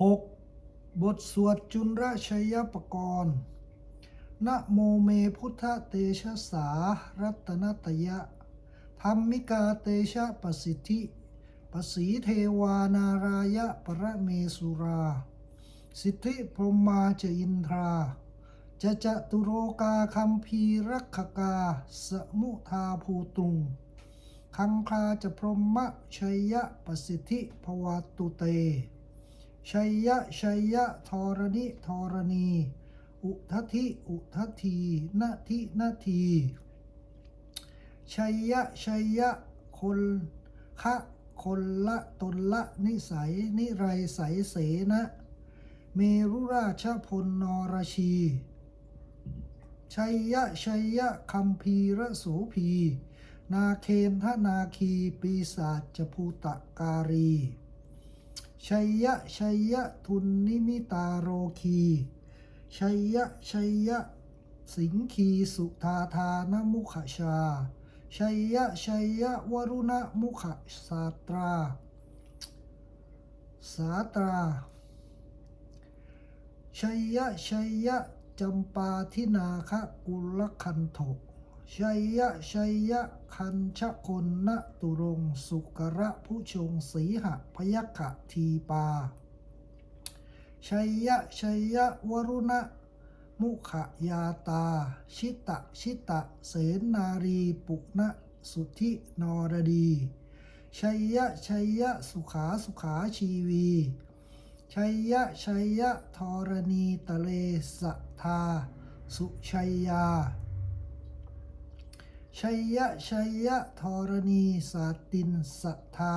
6. บทสวดจุลราชยปกรณ์นะโมเมพุทธเตชะสารัตนตยะ ธรรมิกาเตชะปสิทธิปสีเทวานารายะปรเมสุรา สิทธิพรหมาจอินทรา จะจะตุโรกาคัมภีรักขกา สมุทาภูตุง คังคาจะพรหมชัยยะปสิทธิภวตุเต ชัยยะชัยยะธรณิธรณี อุทธิอุทธีนาทินาทีชัยยะชัยยะคนคะคนละตนละนิสัย นิไรใสเสนะ เมรุราชพลนรชี ชัยยะชัยยะคัมภีระโสภีนาเคนทนาคี ปีศาจจภูตะการี ชัยยะชัยยะทุนนิมิตาโรคีชัยยะชัยยะ สิงคีสุธาธานมุขชาชัยยะชัยยะวรุณมุขสาตรา สาตราชัยยะชัยยะจำปาทินาคะกุลคันโท ชัยยะชัยยะคันชะคนนตุรงสุกระผู้ชงสีหะพยัคะทีปา ชัยยะชัยยะวรุณะ มุขยาตา ชิตะชิตะ เสนนารีปุณะสุทธินรดี ชัยยะชัยยะสุขาสุขาชีวี ชัยยะชัยยะธรณีตะเลสะทา สุชัยยา ชัยยะชัยยะธรณีสาตินสัทธา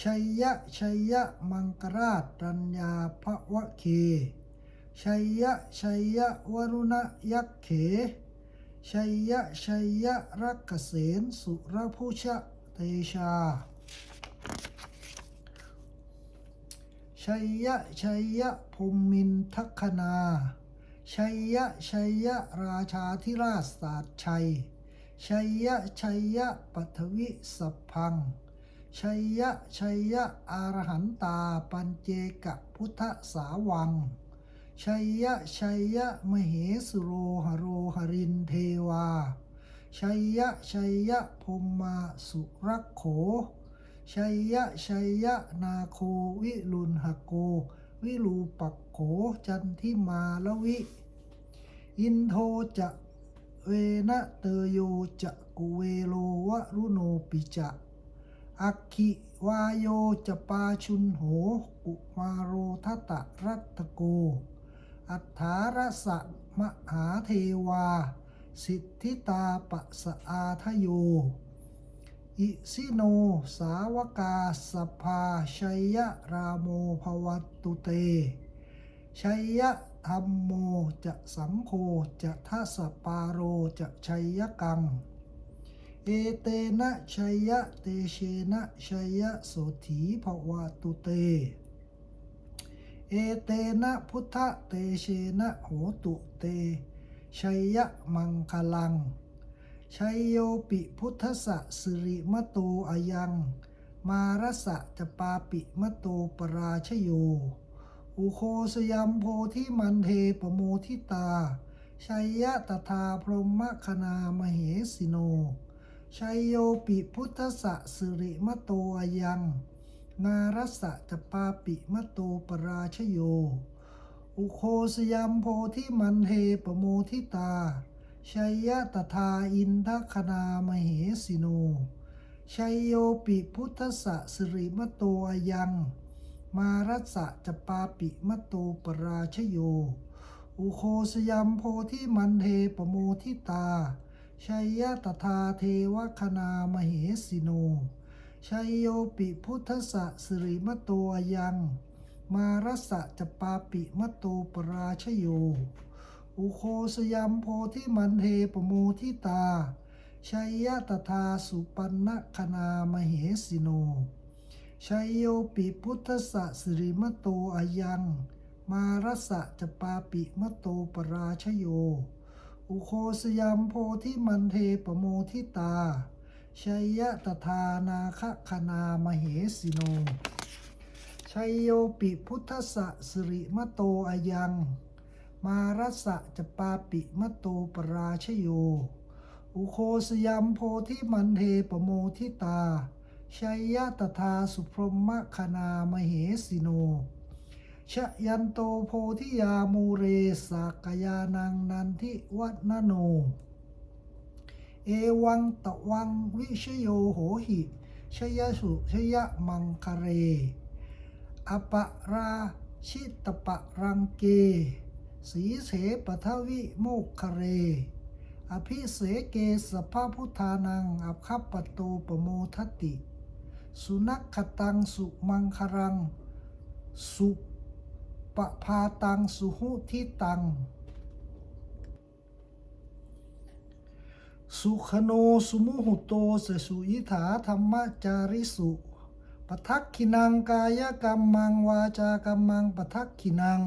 ชัยยะชัยยะมังกราชรัญญาภวะเคชัยยะชัยยะวรุณยักเขชัยยะชัยยะรักเกษนสุรพุชะเตชาชัยยะชัยยะภูมินทัคคนาชัยยะชัยยะราชาธิราชศาสตร์ชัย ชัยยะชัยยะปัทวิสัพพัง ชัยยะชัยยะอารหันตาปัญเจกะพุทธสาวัง ชัยยะชัยยะมเหสุโรหโรหรินเทวา ชัยยะชัยยะพมมาสุรักโข ชัยยะชัยยะนาโควิลุนหโก วิรูปักโขจันทิมาลวิ อินโทจะ เวนะเตโยจะกุเวโลวะรุโนปิจะอักขิวายโยจะปาชุนโหกุมาโรทัตะรัตโก อัฏฐารสะมหาเทวา สิทธิตาปะสะอาทโย อิสิโนสาวกาสภาชัยยะราโมภวัตตุเตชัยยะ ธรรมโมจะสังโฆจะทัสปาโรจะชัยกัง เอเตนะชัยยะเตเชนะชัยยะโสถีภวะตุเต เอเตนะพุทธเตเชนะโหตุเตชัยยะมังคลังชัยโยปิพุทธะสิริมะโตอายัง มารสะจะปาปิมะโตปราชโย อุโคสยัมโพธิมันเทปโมทิตา ชัยยะตถาพรหมคณามเหสิโน ชัยโยปิพุทธสะสิริมโตอายัง นารสะจปาปิมโตปราชโย อุโคสยัมโพธิมันเทปโมทิตา ชัยยะตถาอินทคณามเหสิโน ชัยโยปิพุทธสะสิริมโตอายัง มารัสะจะปาปิมะโตปราชโย อุโคสยัมโพธิมันเทปโมทิตา ชัยยะตถาเทวคณามเหสิโน ชัยโยปิพุทธะสิริมะโตอายัง มารัสะจะปาปิมะโตปราชโย อุโคสยัมโพธิมันเทปโมทิตา ชัยยะตถาสุปันนคณามเหสิโน ชัยโยปิพุทธสะสิริมโตอายัง มารัสะจะปาปิมโตปราชโย อุโคสยัมโพธิมันเทปโมทิตา ชัยยะตถานาคคณามเหสิโน ชัยโยปิพุทธสะสิริมโตอายัง มารัสะจะปาปิมโตปราชโย อุโคสยัมโพธิมันเทปโมทิตา ชัยยะตถาสุพรหมคณามเหสิโน ชยันโตโพธิยามูเรสากยานังนันทิวัฒนโน เอวังตะวังวิชโยโหหิชยสุชยมังคเร อปะราชิตปะรังเก สีเสปทวิโมกคเร อภิเสเกสภาพุทธานังอัพคัปปโตปโมทติ สุนักขตังสุมังครัง สุปะพาตังสุหุทิตัง สุขโนสุมุหุโตสสุยิถาธรรมจาริสุปทักขินังกายกรรมังวาจากรรมังปทักขินัง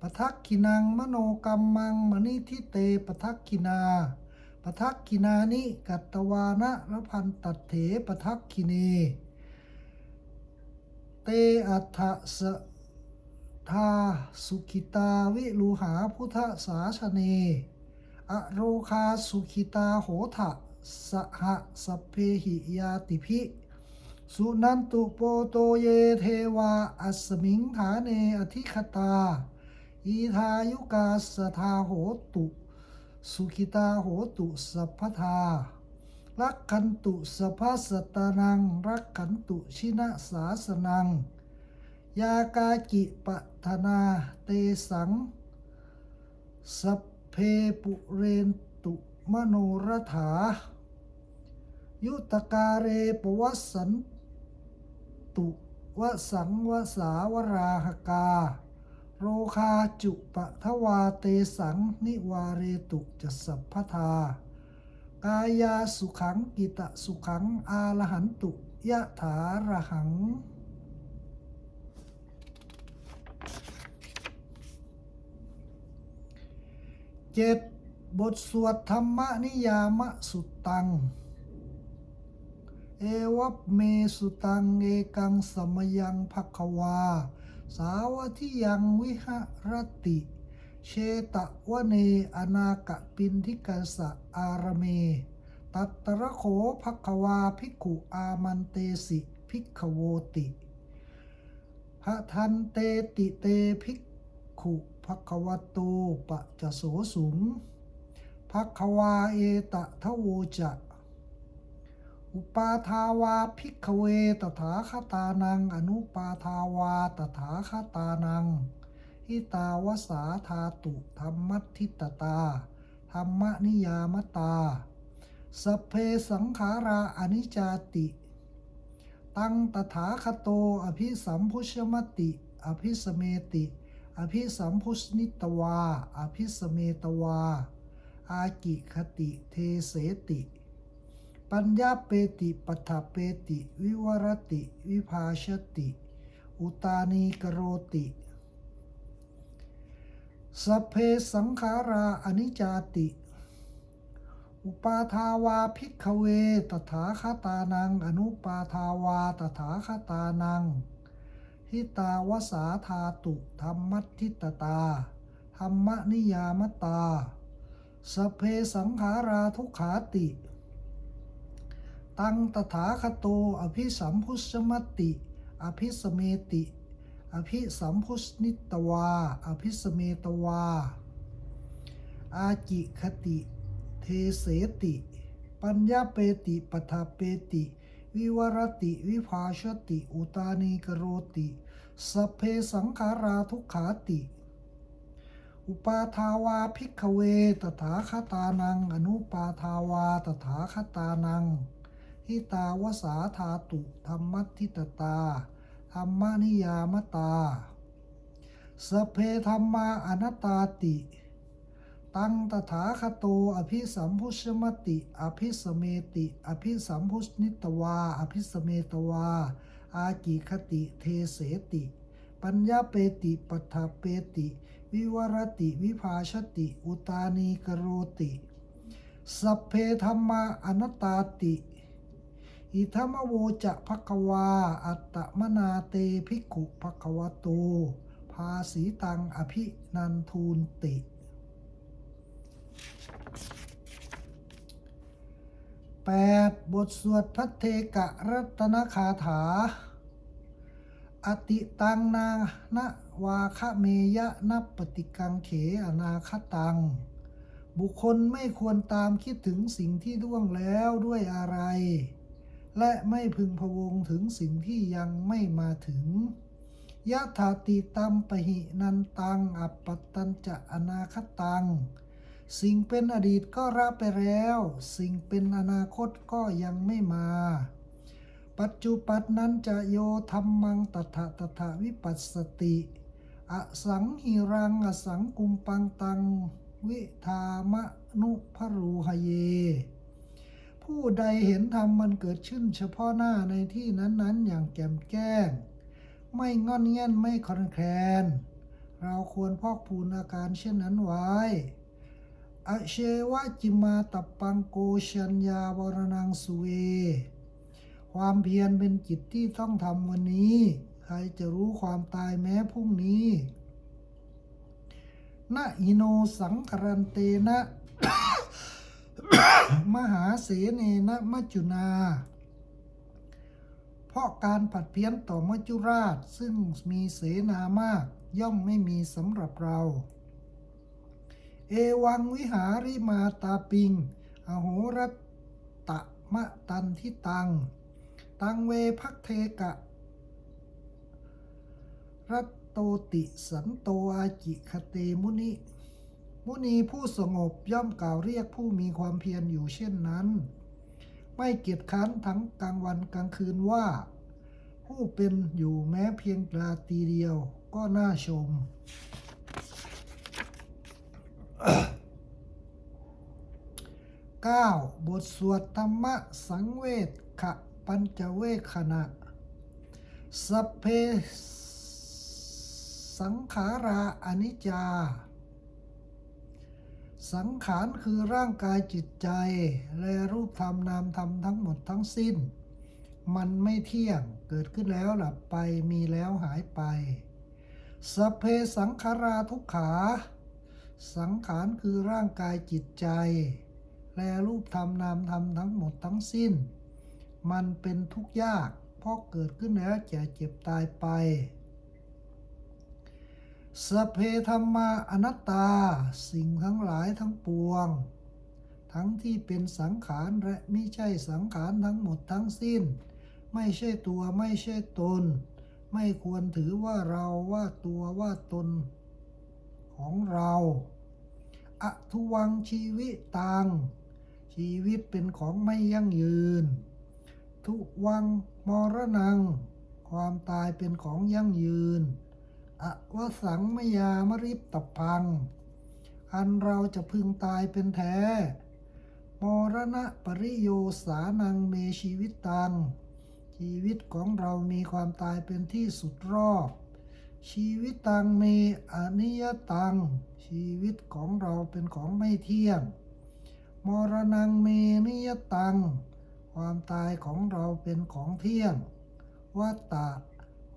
ปทักขินังมโนกรรมังมณิทิเตปทักขินาปทักขินานิกัตตวานะระพันตัดเถปทักขิเน เตอัฏฐสทาสุขิตาวิลูหาพุทธสาชเน อโรคาสุขิตาโหทะสหสเพหิยาติพิสุนันตุโปโตเยเทวา อัสมิงฐาเนอธิคตา อีทายุกาสทาโหตุ สุขิตาโหตุสัพพทา รักขันตุสภาสตานัง รักขันตุชินะสาสนัง ยากากิปะธนาเตสัง สัพเพปุเรนตุมโนรถา ยุตการเรปวัสสันตุวสังวสาวราหกา โรคาจุปะทวาเตสังนิวาเรตุจะสัพพทา กายาสุขังกิตะสุขังอาลหันตุยะถาระหัง เจ็ดบทสวดธรรมนิยามสุตตัง เอวัปเมสุตังเอกังสมยังภควา สาวทิยังวิหรติ เชตะวะเนอนากะปินทิกัสะอารเม ตัตตระโขภควาภิกขุอามันเตสิภิกขโวติหะทันเตติเตภิกขุภควโตปะจะโสสุงภควาเอตะทะโวจะอุปาทาวาภิกขเวตถาคตานัง อนุปาทาวาตถาคตานัง หิตาวสาธาตุธรรมัทิตตา ธรรมนิยามตา สเพสังขาราอนิจจติ ตังตถาคโตอภิสัมพุชมติ อภิสเมติ อภิสัมพุชนิตวา อภิสเมตวา อากิคติเทเสติ ปัญญาเปติปัฏฐเปติ วิวรติ วิภาชติ อุตานีกโรติ สัพเพสังขาราอนิจจติ อุปาทาวาภิกขเว ตถาคตานัง อนุปาทาวา ตถาคตานัง หิตาวสาธาตุธรรมัทิตตา ธรรมนิยามตาสพเพสังขาราทุกขาติ ตังตถาคโต อภิสัมพุชมติ อภิสเมติ อภิสัมพุชนิตวา อภิสเมตวา อาจิคติ เทเสติ ปัญญาเปติปทาเปติ วิวรติ วิภาชติ อุตานีกโรติสเพสังขาราทุกขาติ อุปาทาวาภิกเว ตถาคตานัง อนุปาทาวา ตถาคตานังหิตาวสาธาตุธรรมัทิตตา ธรรมนิยามตา สเพธรรมาอนัตตาติ ตังตถาคโตอภิสัมพุชมติ อภิสเมติ อภิสัมพุชนิตวา อภิสเมตวา อากิคติเทเสติ ปัญญาเปติปัฏฐเปติ วิวรติวิภาชติ อุตานีกโรติ สัพเพธรรมาอนัตตาติ อิทัมโวจะภควา อัตตมนาเตภิกขุภควโตภาสีตังอภินันทูนติ 8. บทสวดพัทเทกะรัตนคาถา อติตังนานะวาคะเมยะนับปฏิกังเขอนาคตัง บุคคลไม่ควรตามคิดถึงสิ่งที่ล่วงแล้วด้วยอะไร และไม่พึงพะวงถึงสิ่งที่ยังไม่มาถึงยะถาติตัมปหินันตัง อัปปตัญจะอนาคตัง สิ่งเป็นอดีตก็รับไปแล้ว สิ่งเป็นอนาคตก็ยังไม่มา ปัจจุปันนั้นจะโยธรรมังตถะตถะวิปัสสติอสังหิรัง อสังกุมปังตัง วิธามะนุพรูหเย ผู้ใดเห็นธรรมมันเกิดขึ้นเฉพาะหน้าในที่นั้นๆ อย่างแจ่มแจ้ง ไม่งอนเงียนไม่คอนแคลน เราควรพอกพูนอาการเช่นนั้นไว้ อเชวะจิมาตับปังโกชัญญาวรนังสุเว ความเพียรเป็นจิตที่ต้องทำวันนี้ ใครจะรู้ความตายแม้พรุ่งนี้นะอิโนสังครันเตนะ มหาเสเนนะมัจจุนา เพราะการผัดเพี้ยนต่อมัจจุราชซึ่งมีเสนามากย่อมไม่มีสำหรับเรา เอวังวิหาริมาตาปิง อโหรัตตะมะตันทิตัง ตังเวพักเทกะ รัตโตติสันโตอาจิคเตมุนิ มุนีผู้สงบย่อมกล่าวเรียกผู้มีความเพียรอยู่เช่นนั้น ไม่เกียจค้านทั้งกลางวันกลางคืนว่า ผู้เป็นอยู่แม้เพียงราตรีเดียวก็น่าชม 9. บทสวดธรรมะสังเวชขะปัญจเวคขณะสัพเพสังขาราอนิจจา สังขารคือร่างกายจิตใจ และรูปธรรมนามธรรมทั้งหมดทั้งสิ้น มันไม่เที่ยงเกิดขึ้นแล้วหลับไปมีแล้วหายไปสัพเพสังขาราทุกขา สังขารคือร่างกายจิตใจ และรูปธรรมนามธรรมทั้งหมดทั้งสิ้น มันเป็นทุกข์ยากเพราะเกิดขึ้นแล้วจะเจ็บตายไป สพเพธรรมาอนัตตา สิ่งทั้งหลายทั้งปวง ทั้งที่เป็นสังขารและไม่ใช่สังขารทั้งหมดทั้งสิ้น ไม่ใช่ตัวไม่ใช่ตน ไม่ควรถือว่าเราว่าตัวว่าตน ของเราอทุวังชีวิตตัง ชีวิตเป็นของไม่ยั่งยืน ทุวังมรณัง ความตายเป็นของยั่งยืน อวสังมยามริบตพัง อันเราจะพึงตายเป็นแท้ มรณะปริโยสานังเมชีวิตตัง ชีวิตของเรามีความตายเป็นที่สุดรอบ ชีวิตตังเมอนิยตัง ชีวิตของเราเป็นของไม่เที่ยง มรณังเมนิยตัง ความตายของเราเป็นของเที่ยงวัตตะ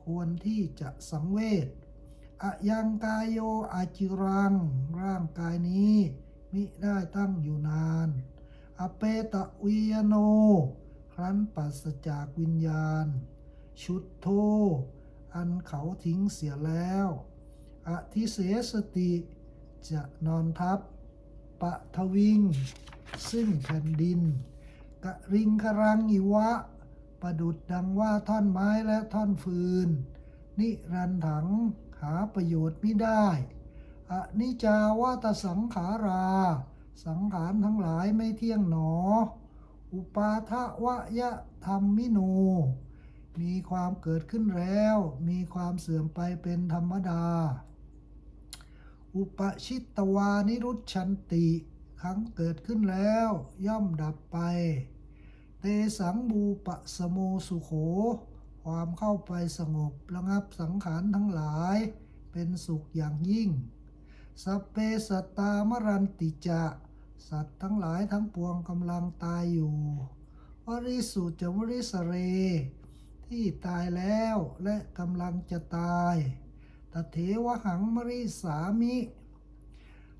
ควรที่จะสังเวช อะยังกายโยอาจิรัง ร่างกายนี้ มิได้ตั้งอยู่นาน อเปตะวิยโน ครั้นปัสจากวิญญาณ ชุดโท อันเขาทิ้งเสียแล้วอธิเสสติจะนอนทับ ปะทวิง ซึ่งแผ่นดิน กะริงครังอิวะ ประดุดดังว่าท่อนไม้และท่อนฟืน นิรันถัง หาประโยชน์ไม่ได้อนิจาวาตสังขารา สังขารทั้งหลายไม่เที่ยงหนอ อุปาทะวะยะธรรมมิโน มีความเกิดขึ้นแล้ว มีความเสื่อมไปเป็นธรรมดา อุปชิตตวานิรุชชันติ ครั้งเกิดขึ้นแล้วย่อมดับไป เตสังบูปะสโมสุโข ความเข้าไปสงบระงับสังขารทั้งหลาย เป็นสุขอย่างยิ่ง สัพเพสัตตามรันติจะ สัตว์ทั้งหลายทั้งปวงกำลังตายอยู่วริสุจวริสเร ที่ตายแล้วและกำลังจะตายตเถวหังมริสามิ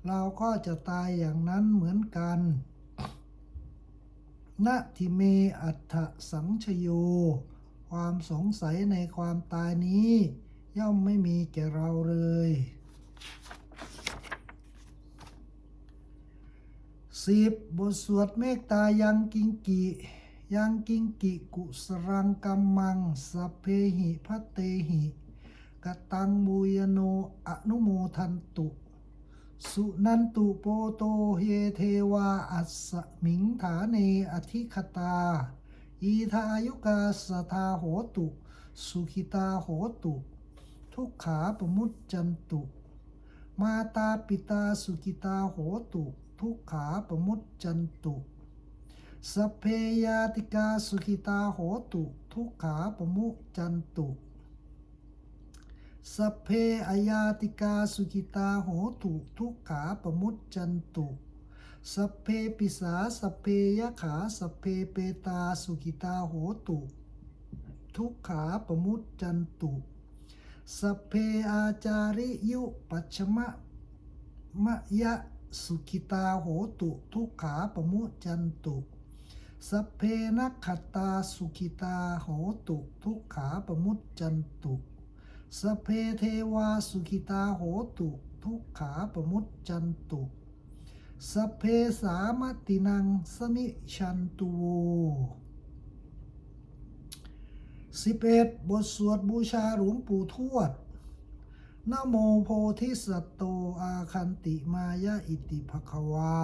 เราก็จะตายอย่างนั้นเหมือนกันนะทิเมอัฏฐสังชโย ความสงสัยในความตายนี้ ย่อมไม่มีแก่เราเลยสิบบทสวดเมตตายังกิงกิยังกิงกิกุสรังกัมมังสัพเพหิพัตเตหิกตังบูยโนอนุโมทันตุ สุนันตุโปโตเฮเทวาอัสมิงฐาเนอธิคตา อีทายุกาสทาโหตุ สุขิตาโหตุ ทุกขาปมุจจันตุ มาตาปิตาสุกิตาโหตุ ทุกขาปมุจจันตุสเพยาติกาสุขิตาโหตุ ทุกขาปมุจจันตุสเพอยาติกาสุขิตาโหตุ ทุกขาปมุจจันตุ สพเพปิสาสพเพยขาสพเพเปตาสุขิตาโหตุ ทุกขาปมุจจันตุสพเพอาจาริยุปัชมะมะยะสุขิตาโหตุ ทุกขาปมุจจันตุสพเพนักขตาสุขิตาโหตุ ทุกขาปมุจจันตุสพเพเทวาสุขิตาโหตุ ทุกขาปมุจจันตุ สเพสามตินังสมิชันตุโวสิบเอ็ดบทสวดบูชาหลวงปู่ทวดนโมโพธิสัตโตอาคันติมายะอิติภควา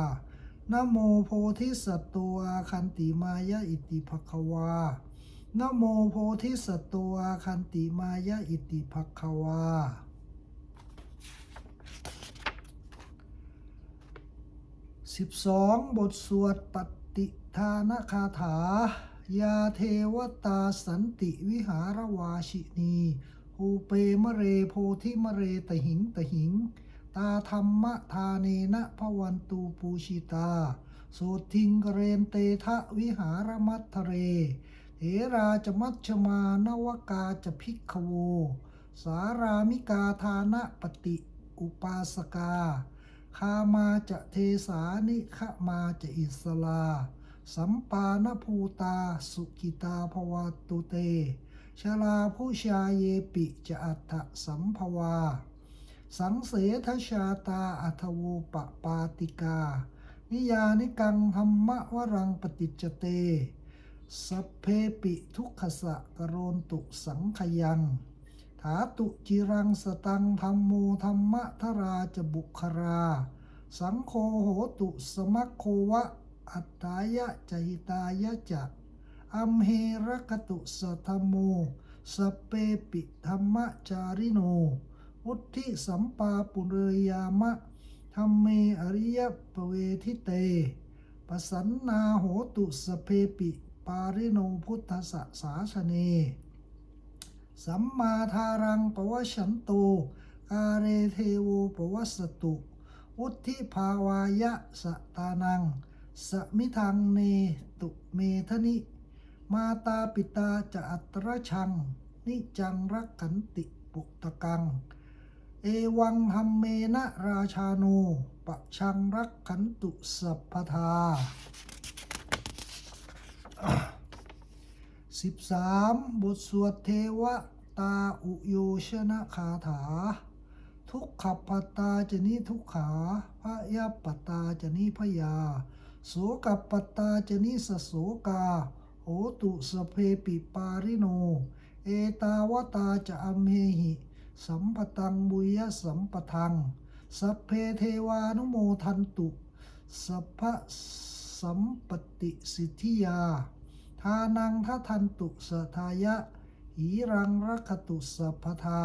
นโมโพธิสัตโตอาคันติมายะอิติภควานโมโพธิสัตโตอาคันติมายะอิติภควา สิบสองบทสวดปฏิทานคาถา ยาเทวตาสันติวิหารวาชินีภูเปมะเรโพธิมะเรตหิงตหิง ตาธรรมทาเนนะพวันตูปูชิตาโสทิงกเรนเตทะวิหารมัทเร เถราจมัชมานวกาจะพิกขโว สารามิกาทานะปฏิอุปาสกา คามาจะเทสานิขมาจะอิสลา สัมปานภูตาสุกิตาภวตุเต ชลาผู้ชาเยปิจะอัฏฐสัมภวา สังเสทชาตาอัทโวปปาติกา นิยานิกังธรรมวรังปฏิจเต สัพเพปิทุกขสะกโรนตุสังขยัง ถาตุจิรังสตังธรรมโมธรรมะทราจบุครา สังโฆโหตุสมัคโควะ อัตตายะจหิตายะจะอัมเฮรกตุสัทธโม สเปปิธรรมจาริโนวุธิสัมปาปุเรยามะธรรมเมอริยปเวทิเตปสันนาโหตุสเพปิ ปาริโนพุทธสสาสเน สัมมาทารังปวชันโตกาเรเทโวปวัสตุวุธิภาวายะสตานัง สมิทังเนตุเมทนิ มาตาปิตาจะอัตรชัง นิจังรักขันติปุตตกัง เอวังหัมเมนะราชาโนปะชังรักขันตุสัพพทา สิบสามบทสวดเทวตาอุโยชนะคาถา ทุกขปตาจะนิทุกขาพระยาปตาจะนิพยา โสกับปตาจะนิสโสกา โหตุสเพปิปาริโน เอตาวตาจะอมเมหิ สัมปตังบุยสัมปทัง สัพเพเทวานุโมทันตุ สัพพสัมปติสิทธิยา ทานังทัทันตุสทายะหีรังรักตุสัพทา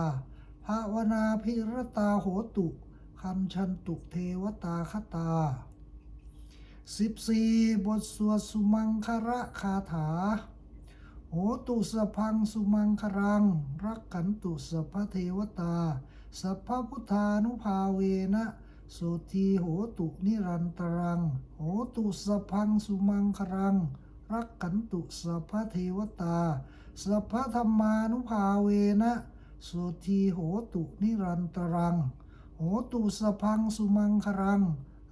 ภาวนาพิรตาโหตุคันชันตุเทวตาคตาสิบสี่บทสวดสุมังคระคาถา โหตุสพังสุมังครัง รักขันตุสัพเทวตา สัพพพุทธานุภาเวนะโสทีโหตุนิรันตรัง โหตุสพังสุมังครัง รักขันตุสัพพเทวตา สัพพธรรมานุภาเวนะสุทีโหตุนิรันตรัง โหตุสพพังสุมังครัง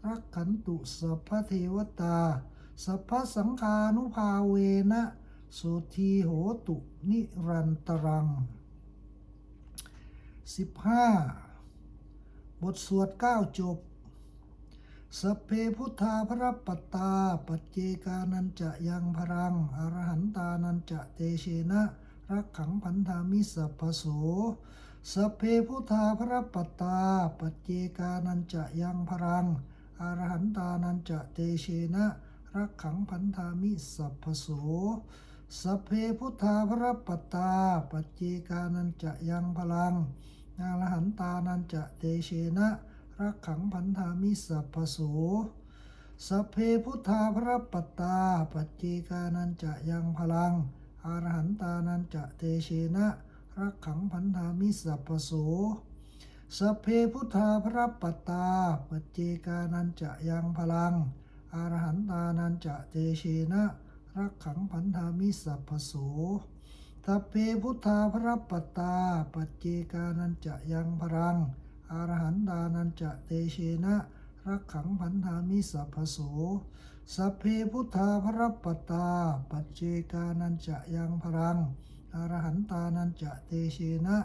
รักขันตุสัพพเทวตา สัพพสังฆานุภาเวนะสุทีโหตุนิรันตรัง 15 บทสวดเก้าจบ สัพเพพุทธาพระปัตตา ปัจเจกานันจะยังพรังอรหันตานันจะเตเชนะ รักขังพันธามิสัพพโสสัพเพพุทธาพระปัตตา ปัจเจกานันจะยังพรังอรหันตานันจะเตเชนะ รักขังพันธามิสัพพโสสัพเพพุทธาพระปัตตา ปัจเจกานันจะยังพลังอรหันตานันจะเตเชนะ รักขังพันธามิสัพพโสสัพเพพุทธาพระปัตตา ปัจเจกานันจะยังพลังอรหันตานันจะเตเชนะ รักขังพันธามิสัพพโสสัพเพพุทธาพระปัตตา ปัจเจกานันจะยังพลังอรหันตานันจะเตเชนะ รักขังพันธามิสัพพโสสัพเพพุทธาพระปัตตา ปัจเจกานันจะยังพลัง อรหันตานันจะเตเชนะรักขังพันธามิสัพพโส สัพเพพุทธาพระปัตตา ปัจเจกานันจะยังพลัง อรหันตานันจะเตเชนะ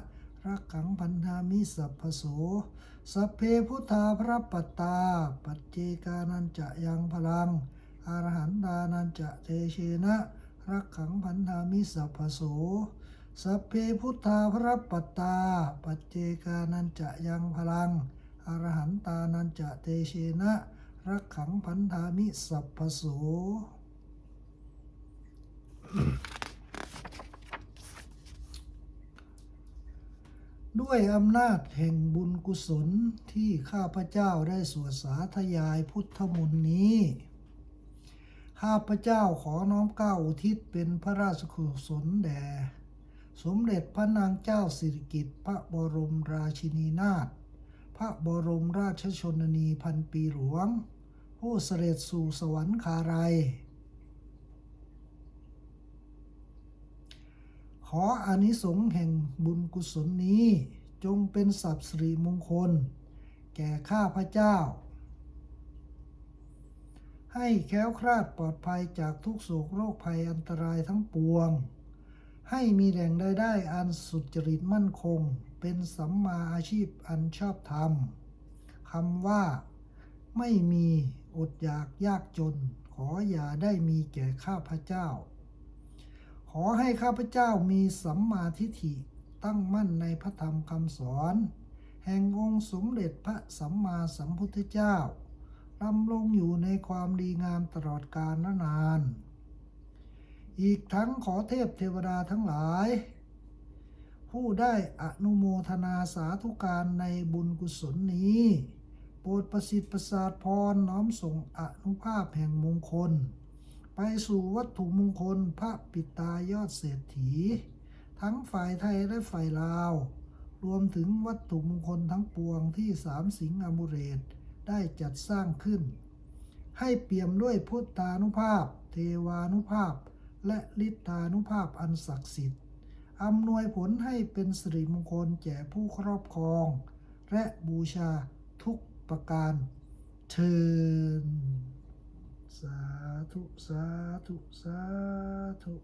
รักขังพันธามิสัพพโสสัพเพพุทธาพระปัตตาปัจเจกานันจะยังพลังอรหันตานันจะเตเชนะรักขังพันธามิสัพพโส สัพเพพุทธาพระปัตตา ปัจเจกานันจะยังพลัง อรหันตานันจะเตเชนะ รักขังพันธามิสัพพโสด้วยอำนาจแห่งบุญกุศลที่ข้าพเจ้าได้สวดสาธยายพุทธมนต์นี้ ข้าพเจ้าขอน้อมเก้าอุทิศเป็นพระราชกุศลแด่ สมเด็จพระนางเจ้าสิริกิติ์พระบรมราชินีนาถพระบรมราชชนนีพันปีหลวง ผู้เสด็จสู่สวรรคาลัย ขออานิสงส์แห่งบุญกุศลนี้จงเป็นสัพสิริมงคล แก่ข้าพระเจ้า ให้แคล้วคลาดปลอดภัยจากทุกโศกโรคภัยอันตรายทั้งปวง ให้มีแหล่งได้ได้อันสุจริตมั่นคง เป็นสัมมาอาชีพอันชอบธรรมคำว่า ไม่มีอดอยากยากจน ขออย่าได้มีแก่ข้าพเจ้า ขอให้ข้าพเจ้ามีสัมมาทิฏฐิตั้งมั่นในพระธรรมคำสอน แห่งองค์สมเด็จพระสัมมาสัมพุทธเจ้าดำรงอยู่ในความดีงามตลอดกาลนาน อีกทั้งขอเทพเทวดาทั้งหลาย ผู้ได้อนุโมทนาสาธุการในบุญกุศลนี้ โปรดประสิทธิ์ประสาทพรน้อมส่งอนุภาพแห่งมงคล ไปสู่วัตถุมงคลพระปิตายอดเศรษฐี ทั้งฝ่ายไทยและฝ่ายลาว รวมถึงวัตถุมงคลทั้งปวงที่สามสิงห์อมุเรตได้จัดสร้างขึ้น ให้เปี่ยมด้วยพุทธานุภาพ เทวานุภาพ และฤทธานุภาพอันศักดิ์สิทธิ์อำนวยผลให้เป็นสิริมงคลแก่ผู้ครอบครอง และบูชาทุกประการเชิญสาธุ สาธุ สาธุ